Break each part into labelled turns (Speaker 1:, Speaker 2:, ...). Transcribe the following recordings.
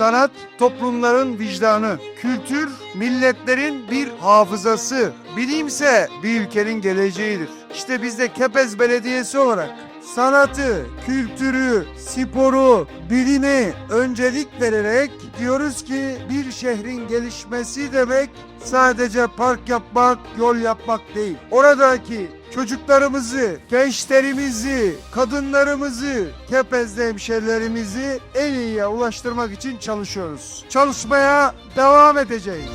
Speaker 1: Sanat toplumların vicdanı, kültür milletlerin bir hafızası, bilimse bir ülkenin geleceğidir. İşte biz de Kepez Belediyesi olarak sanatı, kültürü, sporu, bilimi öncelik vererek diyoruz ki bir şehrin gelişmesi demek sadece park yapmak, yol yapmak değil. Oradaki çocuklarımızı, gençlerimizi, kadınlarımızı, Kepez'de hemşerilerimizi en iyiye ulaştırmak için çalışıyoruz. Çalışmaya devam edeceğiz.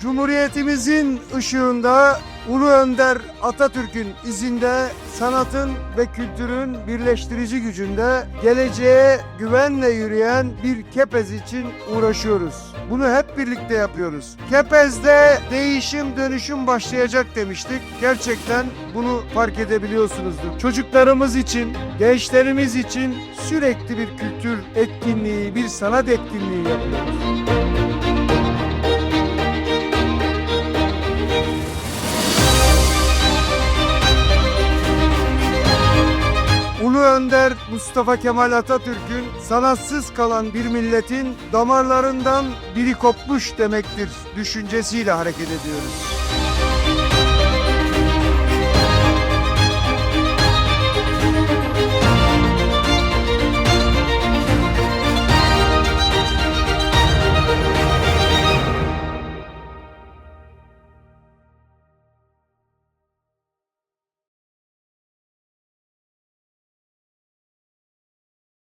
Speaker 1: Cumhuriyetimizin ışığında Ulu Önder Atatürk'ün izinde sanatın ve kültürün birleştirici gücünde geleceğe güvenle yürüyen bir Kepez için uğraşıyoruz. Bunu hep birlikte yapıyoruz. Kepez'de değişim dönüşüm başlayacak demiştik. Gerçekten bunu fark edebiliyorsunuzdur. Çocuklarımız için, gençlerimiz için sürekli bir kültür etkinliği, bir sanat etkinliği yapıyoruz. Önder Mustafa Kemal Atatürk'ün sanatsız kalan bir milletin damarlarından biri kopmuş demektir düşüncesiyle hareket ediyoruz.